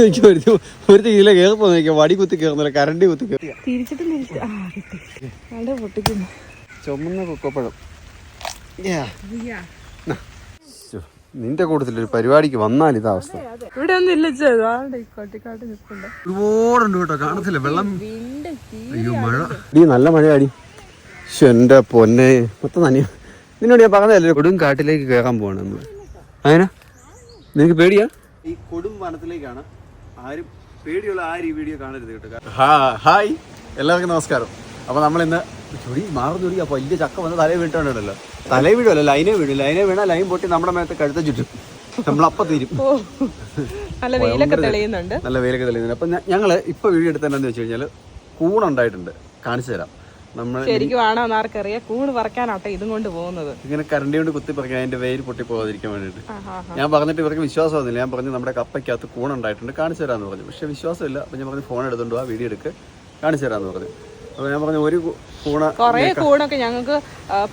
എനിക്ക് ഒരു ഒരു തീയിലെ കയറി പോകുന്ന വടി കുത്തി കേറുന്നില്ല കരണ്ടി കുത്തി പൊട്ടിക്കുന്നു. ചുമന്ന കൊക്കപ്പഴം നിന്റെ കൂട്ടത്തിൽ ഒരു പരിപാടിക്ക് വന്നാൽ ഇതാ അവസ്ഥ. ഇവിടെ ഒന്നും ഇല്ല ഒരുപാടുണ്ട് കേട്ടോ കാണത്തില്ല വെള്ളം. അയ്യോ മഴ. അടി നല്ല മഴയാടി. എന്റെ പൊന്നെ. മൊത്തം നനിയ. നിന്നോട് ഞാൻ പറഞ്ഞതല്ലേ കൊടും കാട്ടിലേക്ക് കേറാൻ പോവാണ് നമ്മൾ അങ്ങനെ നിനക്ക് പേടിയാ? ഈ കൊടും വനത്തിലേക്കാണ് ആരും പേടിയുള്ള ആരും ഈ വീഡിയോ കാണരുത് കേട്ടോ. ഹായ്. എല്ലാവർക്കും നമസ്കാരം. അപ്പൊ നമ്മൾ ഇന്ന് ചുടി മാറുന്ന ചൊടി. അപ്പൊ വലിയ ചക്ക വന്ന് തലേ വീട്ടുണ്ടല്ലോ തലേ വീടുമല്ല ലൈനെ വീടും ലൈനെ വീണാ ലൈൻ പൊട്ടി നമ്മുടെ മേത്ത് കഴുത്ത ചുറ്റും. നമ്മളപ്പ തീരും. നല്ല വെയിലൊക്കെ തെളിയുന്നുണ്ട്. നല്ല വെയിലൊക്കെ തെളിയുന്നുണ്ട്. അപ്പം ഞങ്ങൾ ഇപ്പോൾ വീഡിയോ എടുത്തതെന്നു വെച്ച് കഴിഞ്ഞാൽ കൂണുണ്ടായിട്ടുണ്ട് കാണിച്ചു തരാം. നമ്മൾ ശരിക്കും ആണോ ആർക്കറിയാം. കൂണ് പറിക്കാനാട്ടെ ഇതും കൊണ്ട് പോകുന്നത്. ഇങ്ങനെ കരണ്ടി കൊണ്ട് കുത്തി പറിക്കാൻ അതിന്റെ വെയിൽ പൊട്ടി പോകാതിരിക്കാൻ ആ. ഞാൻ പറഞ്ഞിട്ട് ഇവർക്ക് വിശ്വാസം വന്നില്ല ഞാൻ പറഞ്ഞു നമ്മുടെ കപ്പയ്ക്കകത്ത് കൂണുണ്ടായിട്ടുണ്ട് കാണിച്ചു തരാന്ന് പറഞ്ഞു. പക്ഷേ വിശ്വാസമില്ല. അപ്പൊ ഞാൻ പറഞ്ഞു ഫോൺ എടുത്തുകൊണ്ട് ആ വീഡിയോ എടുക്ക് കാണിച്ചു തരാന്ന് പറഞ്ഞു. അപ്പൊ ഞാൻ പറഞ്ഞു ഒരു കൂണ കൊറേ കൂണൊക്കെ ഞങ്ങൾക്ക്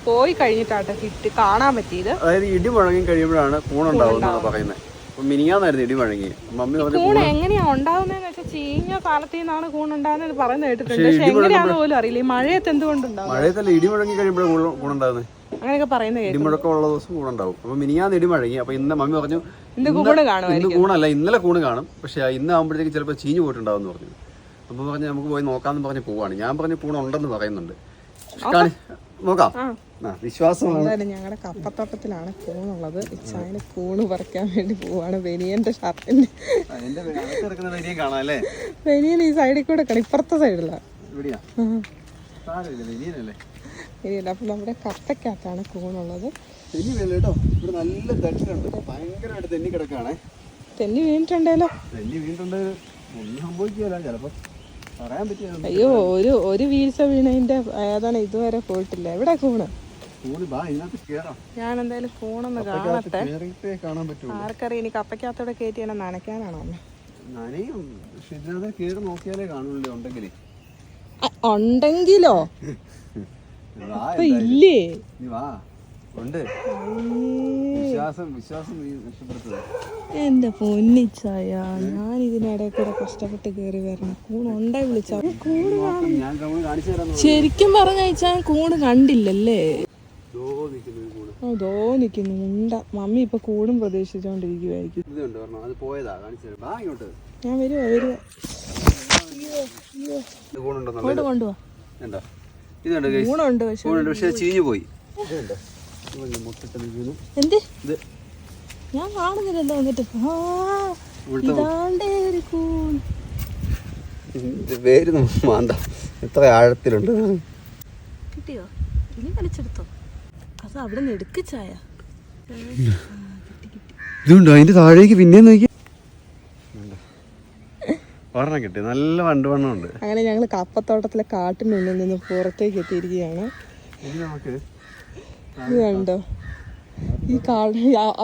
പോയി കഴിഞ്ഞിട്ടാട്ടെ കിട്ടി കാണാൻ പറ്റിയത്. അതായത് ഇടി മുഴങ്ങി കഴിയുമ്പോഴാണ് കൂണുണ്ടാവുന്ന പറയുന്നത്. അപ്പം മിനിയാന്നായിരുന്നു ഇടി മുഴങ്ങി മമ്മി പറഞ്ഞു കൂണ് എങ്ങനെയാ ഉണ്ടാവുന്നതെന്ന് വെച്ചാൽ ചീഞ്ഞ കാലത്തിൽ നിന്നാണ് കൂണുണ്ടാകുന്നത് പറയുന്നത് കേട്ടിട്ടുണ്ട്. പക്ഷെ എങ്ങനെയാണെന്ന് പോലും അറിയില്ല. ഈ മഴയത്ത് എന്തുകൊണ്ടുണ്ടാവും മഴയത്തല്ല ഇടി മുഴങ്ങി കഴിയുമ്പോഴാണ് കൂണുണ്ടാകുന്നത് അങ്ങനെയൊക്കെ പറയുന്നത് ഇടിമുഴക്കം ഉള്ള ദിവസം കൂണുണ്ടാവും. അപ്പൊ മിനിയാന്ന് ഇടി മഴങ്ങി അപ്പൊ ഇന്ന് മമ്മി പറഞ്ഞു ഇന്ന് കൂണ് കാണുമായിരിക്കും. ഇന്ന് കൂണല്ല ഇന്നലെ കൂണ് കാണും. പക്ഷെ ഇന്ന് ആകുമ്പോഴത്തേക്ക് ചിലപ്പോൾ ചീഞ്ഞു പോയിട്ടുണ്ടാവും എന്ന് പറഞ്ഞു. അപ്പൊ പറഞ്ഞു നമുക്ക് പോയി നോക്കാന്ന് പറഞ്ഞ് പോവാണ്. ഞാൻ പറഞ്ഞു കൂണ് ഉണ്ടെന്ന് പറയുന്നുണ്ട് കാണി- നോക്കാം. വിശ്വാസമാണ്. ഞങ്ങളുടെ കപ്പത്തോട്ടത്തിലാണ് കൂണുള്ളത് ഇച്ചായന് കൂണ് പറിക്കാൻ വേണ്ടി പോവാണ് ബനിയന്റെ ഷർട്ടിന്റെ ബനിയൻ ഈ സൈഡിൽ കൂടെ ഇപ്പുറത്തെ സൈഡിലാണ് ഇനിയില്ല അപ്പൊ നമ്മുടെ കപ്പയ്ക്കകത്താണ് കൂണുള്ളത് നല്ല ഭയങ്കരമായിട്ട് തെന്നി വീണിട്ടുണ്ടല്ലോ തെന്നി വീണിട്ടുണ്ട് ഒന്നും സംഭവിക്കുകയല്ല. ചിലപ്പോ അയ്യോ ഒരു ഒരു വീഴ്ച വീണതിന്റെ ഏതാണ് ഇതുവരെ പോയിട്ടില്ല. എവിടെ കൂണ്? ഞാൻ എന്തായാലും കൂണൊന്ന് കാണട്ടെ. ആർക്കറിയാം ഇനി കപ്പയ്ക്കകത്തോടെ കയറ്റി എന്നെ നനയ്ക്കാനാണോ ഉണ്ടെങ്കിലേ. ഇല്ലേ? ഉണ്ട്. വിശ്വാസം വിശ്വാസം നീ നഷ്ടപ്പെടുത്തത് എന്റെ പൊന്നിച്ചായ ഞാൻ ഇതിനിടെ കൂടെ കഷ്ടപ്പെട്ട് കയറി വരണം. കൂണുണ്ടേ വിളിച്ച. കൂട് ഞാൻ കാണിച്ചു ശരിക്കും പറഞ്ഞാൽ കൂണ് കണ്ടില്ലല്ലേ? ദോ നിൽക്കുന്ന ഓ ദോ നിക്കുന്നു ഉണ്ട മമ്മി ഇപ്പൊ കൂടും പ്രതീക്ഷിച്ചോണ്ടിരിക്കുവായിരിക്കും. ഇതുണ്ട് പറഞ്ഞു അത് പോയതാ കാണിച്ചു തരാം. വാ ഇങ്ങോട്ട്. ഞാൻ വരുവാ വരുവാ. ഇത് ഇങ്ങോട്ട് കൊണ്ടുപോവാ എന്താ ഇതുണ്ട്. പക്ഷെ ചീഞ്ഞു പോയി. ഇതുണ്ട്. നിൽക്കുന്നു എന്ത്? ഇത് ഞാൻ കാണുന്നില്ലല്ലോ എന്നിട്ട്. മാന്ത. എത്ര ആഴത്തിലുണ്ട് കിട്ടിയോ? ഇനി വലിച്ചെടുത്തോ. അത് അവിടെ നിന്ന് എടുക്കിച്ചായ ഇതുണ്ടോ? അതിന്റെ താഴേക്ക് പിന്നെ നോക്കി ഒരെണ്ണം കിട്ടി. നല്ല വണ്ട് വണ്ണമുണ്ട്. അങ്ങനെ ഞങ്ങൾ കപ്പത്തോട്ടത്തിലെ കാട്ടിനുള്ളിൽ നിന്ന് പുറത്തേക്ക് എത്തിയിരിക്കുകയാണ്. നമുക്ക് ഇത് കണ്ടോ ഈ കാൾ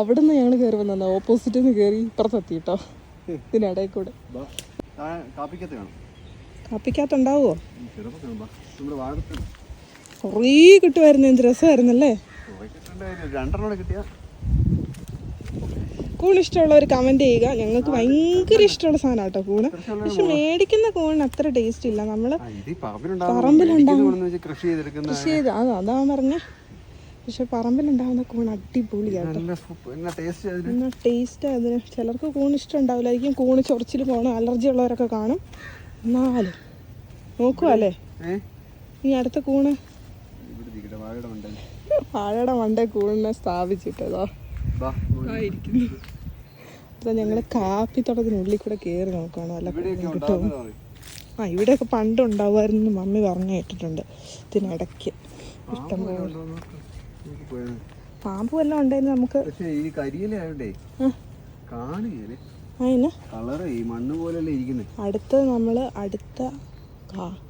അവിടെ നിന്ന് ഞങ്ങൾ കയറി വന്നാ ഓപ്പോസിറ്റ് നിന്ന് കയറി ഇപ്പുറത്തെത്തി കേട്ടോ ഇതിനിടയിൽ കൂടെ കാപ്പിക്കാത്തുണ്ടാവോ കൊറേ കിട്ടുമായിരുന്നു എന്ത് രസമായിരുന്നല്ലേ? കൂൺ ഇഷ്ടമുള്ളവർ കമന്റ് ചെയ്യുക. ഞങ്ങൾക്ക് ഭയങ്കര ഇഷ്ടമുള്ള സാധനം കേട്ടോ കൂണ്. പക്ഷെ മേടിക്കുന്ന കൂണിന് അത്ര ടേസ്റ്റ് ഇല്ല. നമ്മൾ പറമ്പിലുണ്ടാവും. കൃഷി ചെയ്ത്. അത് അതാ പറഞ്ഞ. പക്ഷെ പറമ്പിലുണ്ടാവുന്ന കൂൺ അടിപൊളിയാണ് ടേസ്റ്റ് അതിന്. ചിലർക്ക് കൂൺ ഇഷ്ടം ഉണ്ടാവില്ലായിരിക്കും കൂണ് ചൊറിച്ചിൽ പോകണം അലർജി ഉള്ളവരൊക്കെ കാണും. നാല് നോക്കുവല്ലേ ഇനി അടുത്ത കൂണ് വാഴയുടെ മണ്ടേ. കൂണിനെ സ്ഥാപിച്ചിട്ടതോ. അപ്പൊ ആയിരിക്കുന്നു. ഞങ്ങൾ കാപ്പിത്തോട്ടത്തിനുള്ളിൽ കൂടെ കയറി നോക്കുകയാണ്. അല്ല കിട്ടും ആ ഇവിടെയൊക്കെ പണ്ട് ഉണ്ടാവുമായിരുന്നു മമ്മി പറഞ്ഞു കേട്ടിട്ടുണ്ട്. ഇതിനിടയ്ക്ക്. ഇഷ്ടം പോലെ. പാമ്പ് വല്ലതും ഉണ്ടായിരുന്നു നമുക്ക് പക്ഷേ ഈ കരിയില ആയോണ്ടേ ആ, കാണുകയല്ലേ കളറ് ഈ മണ്ണ് പോലല്ലേ ഇരിക്കുന്നത് അടുത്ത നമ്മൾ അടുത്ത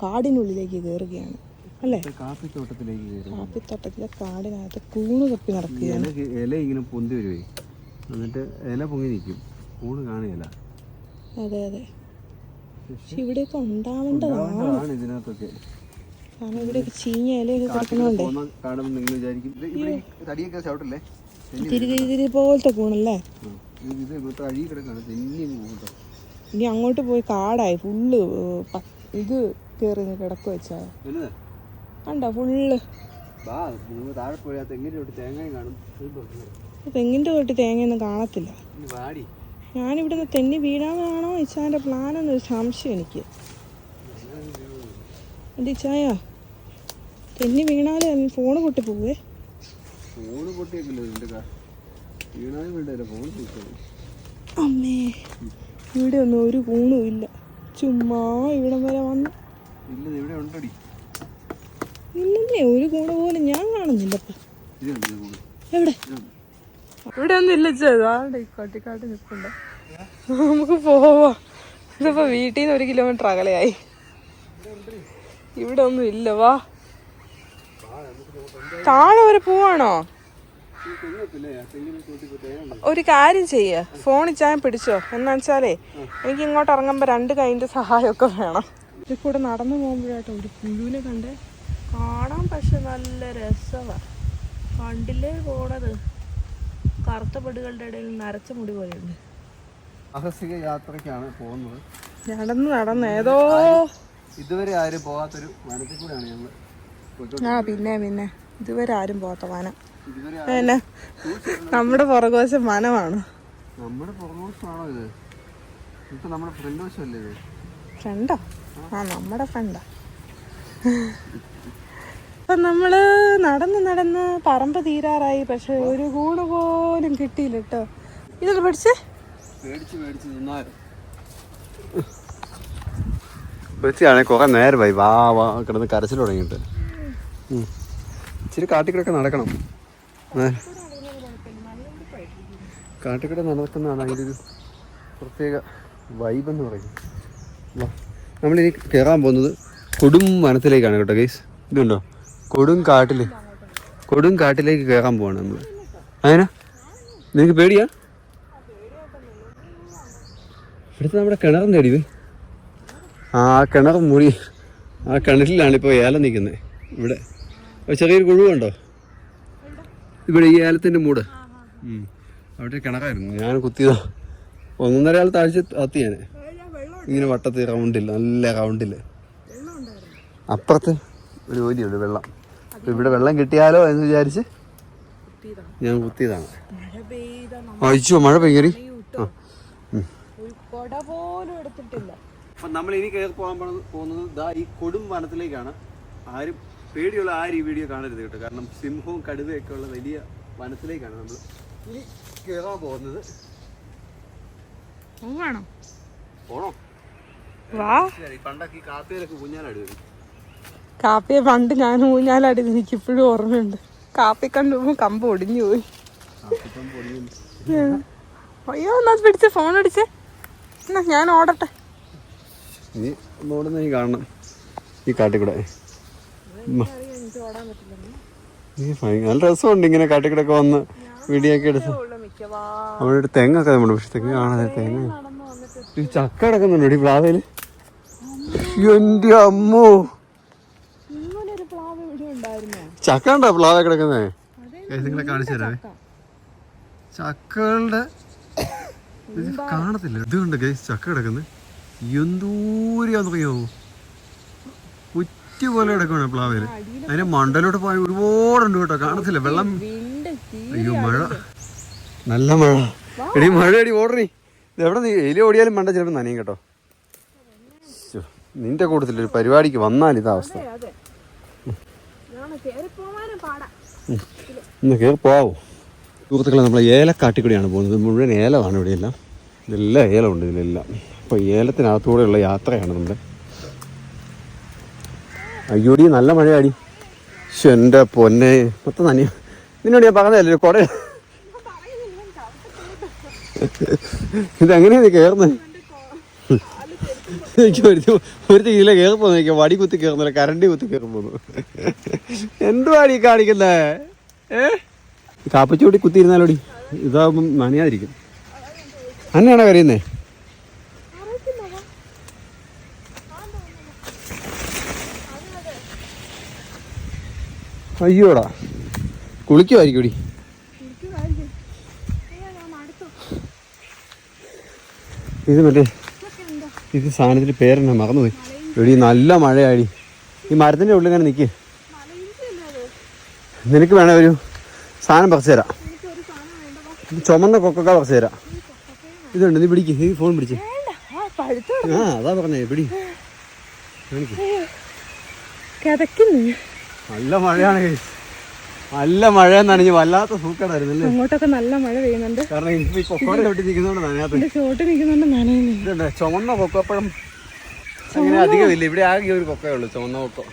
കാടിനുള്ളിലേക്ക് കയറുകയാണ് അല്ലേ? കാപ്പിത്തോട്ടത്തിലേക്ക് കാപ്പിത്തോട്ടത്തിലെ കാടിനകത്ത് കൂണ് തപ്പി നടക്കുകയാണ്. ഇല ഇങ്ങനെ പൊന്തി വരുവേ. എന്നിട്ട് ഇല പൊങ്ങി നിൽക്കും. കൂണ് കാണുകയില്ല അതെ അതെ. പക്ഷെ ഇവിടെയൊക്കെ ഉണ്ടാവേണ്ടതാണ് ഇതിനകത്തൊക്കെ. കാരണം ഇവിടെയൊക്കെ ചീഞ്ഞ ഇലയൊക്കെ കിടക്കണോണ്ടേ കാണുമ്പോൾ നിങ്ങൾ വിചാരിക്കും. ഇത് ഇവിടെ ഈ തടിയൊക്കെ ചവിട്ടല്ലേ? പോലത്തെ കൂണല്ലേ. ഇത് ഇത് കിടക്കാണ്. തെന്നി കേട്ടോ. ഇനി അങ്ങോട്ട് പോയി കാടായി. ഫുള്ള് ഇത് കയറി കിടക്ക വെച്ചാ. കണ്ടോ ഫുള്ള്? തെങ്ങിന്റെ തൊട്ട് തേങ്ങയൊന്നും കാണത്തില്ല. ഞാനിവിടുന്ന് തെന്നി വീഴാമെന്നാണോ ഇച്ചാന്റെ പ്ലാൻ പ്ലാനെന്നൊരു സംശയം എനിക്ക്. എന്റെ ഇച്ചായ? തെന്നി വീണാലേ ഫോണ് പൊട്ടി പോവേ. ഫോണ് പൊട്ടിയേക്കില്ല വീണാലും വേണ്ടല്ലോ ഫോൺ അമ്മേ ഇവിടെ ഒന്നും ഒരു കൂണും ഇല്ല. ചുമ്മാ ഇവിടെ വരെ വന്നു. ഇല്ല ഇത് ഇവിടെ ഉണ്ടടി. ഇല്ലെന്നേ ഒരു കൂണ് പോലും ഞാൻ കാണുന്നില്ല എവിടെ? ഇവിടെ ഒന്നും ഇല്ല ചേതാണ്ട് ഈ കാട്ടിക്കാട്ട് നിൽക്കണ്ട നമുക്ക് പോവാ. ഇതിപ്പോ വീട്ടിൽ നിന്ന് ഒരു കിലോമീറ്റർ അകലെയായി. ഇവിടെ ഒന്നും ഇല്ല വാ. താഴെ വരെ പോവാണോ? ഒരു കാര്യം ചെയ്യ. ഫോണിൽ ചായ പിടിച്ചോ. എന്നാ വെച്ചാലേ എനിക്ക് ഇങ്ങോട്ട് ഇറങ്ങുമ്പോ രണ്ട് കൈന്റെ സഹായമൊക്കെ വേണം. ഇതിൽ കൂടെ നടന്നു പോകുമ്പോഴായിട്ട് ഒരു പുഴുവിനെ കണ്ടേ. കാണാൻ പക്ഷെ നല്ല രസമാ കണ്ടില്ലേ പോണത്? കറുത്ത പടുകളുടെ ഇടയിൽ നരച്ച മുടി പോലെയുണ്ട്. സാഹസിക യാത്രയ്ക്കാണ് പോകുന്നത്. നടന്ന് നടന്ന്. ഏതോ ഇതുവരെ ആരും പോകാത്തൊരു വനത്തിൽ കൂടെയാണ് ഞങ്ങൾ ആ പിന്നെ പിന്നെ. ഇതുവരെ ആരും പോത്ത വനം പിന്നെ നമ്മുടെ പുറകോശം വനമാണ് നമ്മുടെ ഇത്? ഇപ്പൊ നമ്മുടെ ഫ്രണ്ട് വശമല്ലേ ഇത്? ഫ്രണ്ടോ? ആ. നമ്മുടെ ഫ്രണ്ടാ. അപ്പൊ നമ്മൾ നടന്ന് നടന്ന് പറമ്പ് തീരാറായി പക്ഷെ ഒരു കൂണ് പോലും കിട്ടിയില്ല കേട്ടോ. ഇതൊക്കെ പഠിച്ചേ? മേടിച്ച് വെച്ചാണ് കുറെ നേരമായി. വാ വാ കിടന്ന് കരച്ചിൽ തുടങ്ങിയിട്ട്. ഇച്ചിരി കാട്ടിക്കൂടെ നടക്കണം. കാട്ടിക്കൂടെ നടക്കുന്നതാണ് അതിന്റെ ഒരു പ്രത്യേക വൈബ് എന്ന് പറയുന്നത്. നമ്മളിനി കയറാൻ പോകുന്നത് കൊടും വനത്തിലേക്കാണ് കേട്ടോ ഗൈസ് ഇതുണ്ടോ? കൊടും കാട്ടിൽ കൊടും കാട്ടിലേക്ക് കയറാൻ പോവാണ് നമ്മൾ അങ്ങനെ നിനക്ക് പേടിയാ? ഇവിടുത്തെ നമ്മുടെ കിണറിന്റെ അടിവ്. ആ കിണർ മുടി ആ കിണറ്റിലാണ് ഇപ്പോൾ ഏലം നിൽക്കുന്നത്. ഇവിടെ ചെറിയൊരു കുഴുവുണ്ടോ ഇവിടെ ഈ ഏലത്തിന്റെ മൂട്. അവിടെ കിണറായിരുന്നു. ഞാൻ കുത്തിയതാ. ഒന്നൊന്നര ആൾ താഴ്ച താത്തി ഞാൻ ഇങ്ങനെ വട്ടത്തിൽ റൗണ്ടിൽ നല്ല റൗണ്ടിൽ അപ്പുറത്ത് ഒരു ഓലിയുണ്ട് വെള്ളം. അപ്പൊ ഇവിടെ വെള്ളം കിട്ടിയാലോ എന്ന് വിചാരിച്ച് ഞാൻ കുത്തിയതാണ്. അയച്ചോ മഴ പെയ്യറി അപ്പൊ നമ്മൾ ഇനി കയറി പോകാൻ പോകുന്നത് ദാ ഈ കൊടും വനത്തിലേക്കാണ്. ആരും പേടിയുള്ള ആര് ഈ വീഡിയോ കാണരുത് കേട്ടോ. കാരണം സിംഹവും കടുവയൊക്കെ ഉള്ള വലിയ വനത്തിലേക്കാണ് നമ്മൾ ഇനി കയറാൻ പോകുന്നത്. പോവാണോ? പോണോ? പണ്ടൊക്കെ ഈ കാപ്പിയിലൊക്കെ കുഞ്ഞാലടി വരും കാപ്പിയെ പണ്ട് ഞാൻ ഊഞ്ഞാലാടി. എനിക്ക് ഇപ്പോഴും ഓർമ്മയുണ്ട്. കാപ്പി കണ്ടു കമ്പ് ഒടിഞ്ഞു പോയി. അയ്യോ എന്നാ പിടിച്ച ഫോൺ അടിച്ചേ. എന്നാ ഞാൻ ഓടട്ടെ. ഓടുന്ന കാണണം. ഈ കാട്ടിക്കൂടെ. നല്ല രസമുണ്ട് ഇങ്ങനെ കാട്ടിക്കൂടെ ഒക്കെ വന്ന് വീഡിയോ എടുത്തു. അവിടെ ഒരു തെങ്ങൊക്കെ നമ്മുടെ പക്ഷെ തെങ്ങ് കാണാതെ തെങ്ങ്. ഈ ചക്ക കിടക്കുന്നുണ്ട് ഈ പ്ലാവയിൽ എന്റെ അമ്മോ. ഇവിടെ ചക്ക ഉണ്ടോ പ്ലാവ കിടക്കുന്നേ നിങ്ങളെ കാണിച്ചു തരാവേ. ചക്കകളുടെ കാണത്തില്ല. ഇതുകൊണ്ട് ചക്ക കിടക്കുന്നത് എന്തൂരിയാന്ന് അറിയാവോ കുറ്റി പോലെ കിടക്കുവാണ് പ്ലാവേൽ. അതിന്റെ മണ്ടലോട്ട് പോയ ഒരുപാടുണ്ട് കേട്ടോ കാണത്തില്ല. വെള്ളം അയ്യോ മഴ. നല്ല മഴ. എടി മഴ എടി ഓടറി. എവിടെ നീ എലി ഓടിയാലും മണ്ട ചിലപ്പോൾ നനയും കേട്ടോ. നിന്റെ കൂട്ടത്തിൽ ഒരു പരിപാടിക്ക് വന്നാൽ ഇതാ അവസ്ഥ. ഇന്ന് കയറി പോവോ സുഹൃത്തുക്കളെ നമ്മൾ ഏലക്കാട്ടിക്കൂടെയാണ് പോകുന്നത്. മുഴുവൻ ഏലമാണ് ഇവിടെയെല്ലാം. ഇതെല്ലാം ഏലമുണ്ട് ഇതിലെല്ലാം. അപ്പോൾ ഏലത്തിനകത്തൂടെയുള്ള യാത്രയാണ് നമ്മുടെ അയ്യോടി നല്ല മഴയാടി. ശ്ശോ, എന്റെ പൊന്നെ. മൊത്തം നനി നിന്നോട് ഞാൻ പറഞ്ഞതല്ലേ കുട ഇതെങ്ങനെയാ നീ കയറുന്നത് എനിക്ക് ഒരു ഒരു തീയില കയറി പോകുന്നു വടി കുത്തി കയറുന്നില്ല കരണ്ടി കുത്തി കയറി പോകുന്നു എന്തുവാടി കാണിക്കുന്നേ? ഏ? കാപ്പച്ചൂടി കുത്തിയിരുന്നാലോടി. ഇതാകുമ്പം നനയാതിരിക്കും. അന്നെയാണോ കരയുന്നേ? അയ്യോടാ. കുളിക്കുമായിരിക്കൂടി ഇത് മറ്റേ ഇത് സാധനത്തിന്റെ പേരെന്നെ മറന്നുപോയി. എടി നല്ല മഴയായി ഈ മരത്തിന്റെ ഉള്ളിൽ ഇങ്ങനെ നിൽക്ക് നിനക്ക് വേണേ ഒരു സാധനം പറിച്ചു തരാം. ചുമന്ന കൊക്കൊക്കെ പറിച്ചു തരാം. ഇതുണ്ട് നീ പിടിക്ക്. ഈ ഫോൺ പിടിച്ച്. ആ അതാ പറഞ്ഞേ പിടി. കാണിക്ക്. കിതക്കുന്നു നല്ല മഴയാണ്. നല്ല മഴ നനഞ്ഞു വല്ലാത്ത സൂക്കടായിരുന്നു അങ്ങോട്ടൊക്കെ നല്ല മഴ പെയ്യുന്നുണ്ട്. കാരണം ഇപ്പൊ ഈ കൊക്കോടെ ചോട്ടി നിൽക്കുന്നതുകൊണ്ട് നനയാത്ത ചോട്ട് നിൽക്കുന്നുണ്ട് നനയുന്നുണ്ട് ചുമന്ന കൊക്കപ്പഴം അങ്ങനെ അധികമില്ല ഇവിടെ ആകെ ഒരു കൊക്കേ ഉള്ളൂ ചുമന്ന കൊക്കോ.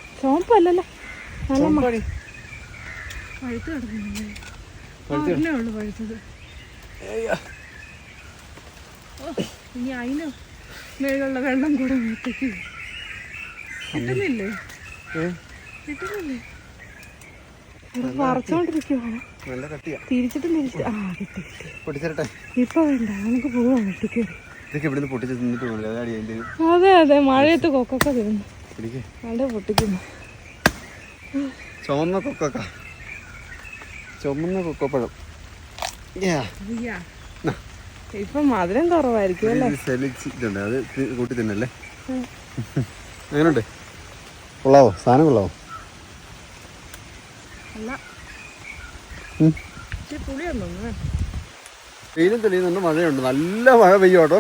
പഴുത്ത് പഴുത്തത്. ഇനി അതിന് മേലുള്ള വെള്ളം കൂടെ കിട്ടുന്നില്ലേ? കിട്ടുന്നില്ലേ തിരിച്ചിട്ടും തിരിച്ചു ആ കിട്ടി ഇപ്പൊ വേണ്ട നമുക്ക് പോവാം അതെ അതെ മഴയത്ത് കൊക്കൊക്കെ തരുന്നു നല്ല പൊട്ടിക്കുന്നു. ചുമന്ന കൊക്കൊക്ക. ചുമന്ന കൊക്കപ്പഴം. ഇപ്പൊ മധുരം കുറവായിരിക്കും അല്ലേ? സെലിച്ചിട്ടുണ്ട് അത് കൂട്ടി തിന്നല്ലേ? അങ്ങനുണ്ട് കൊള്ളാവോ? സാധനം കൊള്ളാവോ അല്ല ഉം. ഇച്ചിരി പുളിയൊന്നും തോന്നുന്നു വെയിലും തെളിയുന്നുണ്ട് മഴയുണ്ട്. നല്ല മഴ പെയ്യും കേട്ടോ.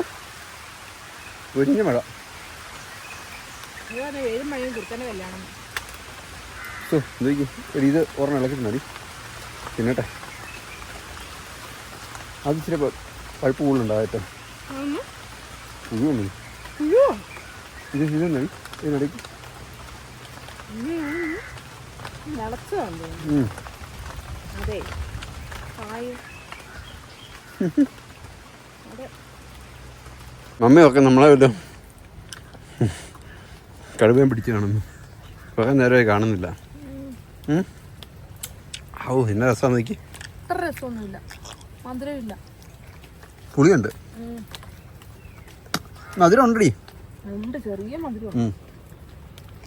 ഒരിഞ്ഞ മഴ. ഒരിത് ഓർമ്മ ഒരു ഇത് ഇളക്കി മതി തിന്നട്ടെ. അത് ഇച്ചിരി പഴുപ്പ് കൂടുതലുണ്ടാകട്ടെ. അയ്യോ. ഇത് ഇത് മതി ഇതിനിടയ്ക്ക് അതെ. മമ്മയൊക്കെ നമ്മളെ ഇത് കടുവയും പിടിച്ച് കാണുന്നു. കുറേ നേരമായി കാണുന്നില്ല? ഔ എന്നെ രസം നോക്കി രസമൊന്നുമില്ല. മധുരമില്ല. പുളിയുണ്ട്. മധുരം ഉണ്ടടി ഉണ്ട് ചെറിയ മധുരം.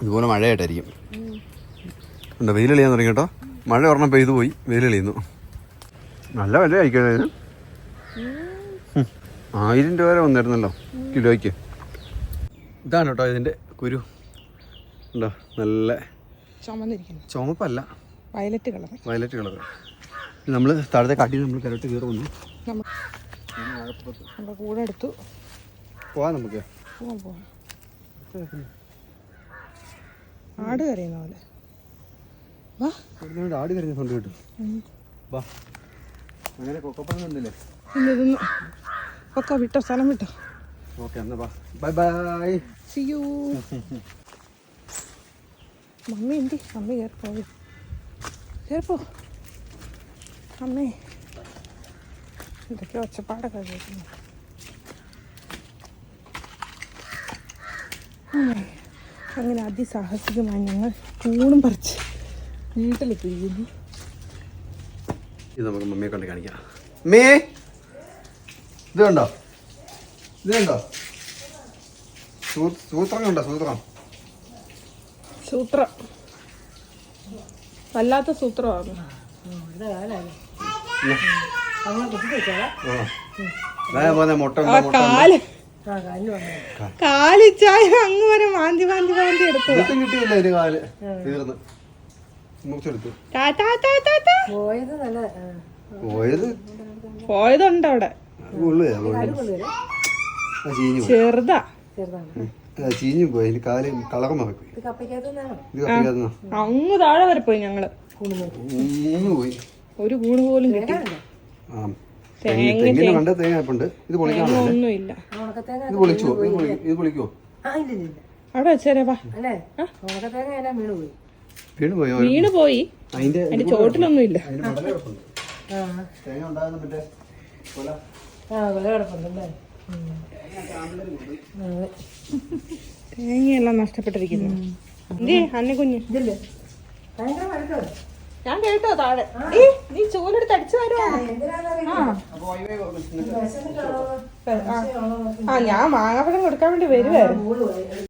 ഇതുപോലെ മഴയായിട്ടായിരിക്കും. ഉണ്ട്? വെയിലെളിയാൻ തുടങ്ങി കേട്ടോ. മഴ ഒരെണ്ണം പെയ്തു പോയി. വെയിലെളിയുന്നു. നല്ല വില ആയിക്കോട്ടെ ഇതിന്. ആയിരം രൂപ വരെ വന്നിരുന്നല്ലോ കിലോയ്ക്ക്. ഇതാണ് കേട്ടോ ഇതിന്റെ കുരു. ഉണ്ടോ? നല്ല ചുമന്നിരിക്കുന്നു. ചുമപ്പല്ല. വയലറ്റ് കളർ വയലറ്റ് കളർ നമ്മൾ താഴത്തെ കാട്ടി നമ്മൾ കരട്ട് കയറി വന്നു. നമ്മുടെ കൂടെ എടുത്തു. പോവാം നമുക്ക്. പോവാം പോവാം. ആട് കറിയുന്ന പോലെ. ആട് കരഞ്ഞ സൗണ്ട് കേട്ടു. വാ. അങ്ങനെ കൊക്കപ്പഴം കണ്ടില്ലേ? ഇന്ന് ഇതൊന്ന് ഒക്കെ വിട്ടോ സ്ഥലം വിട്ടോ. ഓക്കെ എന്നാ വാ. Bye bye. See you mummy എന്തി? മമ്മി കയറിപ്പോ കയറിപ്പോ. അമ്മേ എന്തൊക്കെ ഒച്ചപ്പാടൊക്കെ കേൾക്കുന്നു. അങ്ങനെ അതിസാഹസികമായി ഞങ്ങൾ കൂണും പറിച്ച്. വീട്ടിലെത്തിയിരിക്കുന്നു ഇത് നമുക്ക് മമ്മിയെ കൊണ്ട് കാണിക്കാം. മേ ഇത് കണ്ടോ? ഇത് കണ്ടോ? സൂത്രം കണ്ടോ? സൂത്രം? സൂത്രം. വല്ലാത്ത സൂത്രമാണ്. കാൽ. കാലിച്ചായ അങ്ങ് വരെ മാന്തി മാന്തി മാന്തി എടുത്തു കിട്ടിയില്ല ഒരു കാൽ? തീർന്ന്. മുറിച്ചെടുത്തു ടാറ്റാ ടാറ്റാ ടാ. പോയത് പോയതുണ്ട് അവിടെ. ചെറുതാ. ചീഞ്ഞു പോയി. അതിന്റെ കാൽ അങ്ങ് താഴെ വരെ പോയി ഞങ്ങൾ. പോയി. ഒരു കൂണ് പോലും കിട്ടി. ആ തെങ്ങ് തെങ്ങിന് കണ്ട തേങ്ങാപ്പുണ്ട് ഇത് പൊളിക്കാനൊന്നുമില്ല ഇത് ഇത് അവിടെ വെച്ചേരെ വാ. വീണ് പോയോ. വീണ് പോയി അതിന്റെ ചോട്ടിലൊന്നും ഇല്ല. തേങ്ങയെല്ലാം നഷ്ടപ്പെട്ടിരിക്കുന്നു. എന്തേ അന്നെ കുഞ്ഞ്. ഞാൻ കേട്ടോ താഴെ. നീ ചൂലെടുത്ത് അടിച്ചു തരുമോ? ആ ആ. ഞാൻ മാങ്ങാപ്പഴം കൊടുക്കാൻ വേണ്ടി വരുവായിരുന്നു.